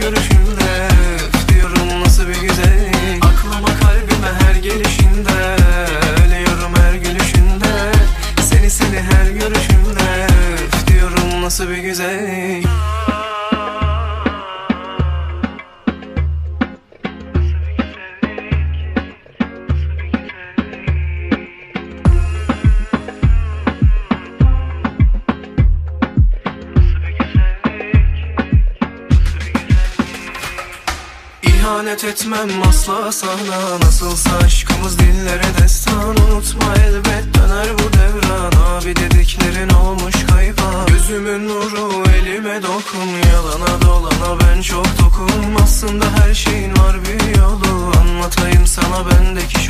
görüşünde. Diyorum nasıl bir güzel. Aklıma kalbime her gelişinde. Ölüyorum her gülüşünde. Seni seni her görüşümde. Diyorum nasıl bir güzel. İhanet etmem asla sana. Nasılsa aşkımız dillere destan. Unutma elbet döner bu devran. Abi dediklerin olmuş kayıp Gözümün nuru elime dokun. Yalana dolana ben çok tokum. Aslında her şeyin var bir yolu. Anlatayım sana bendeki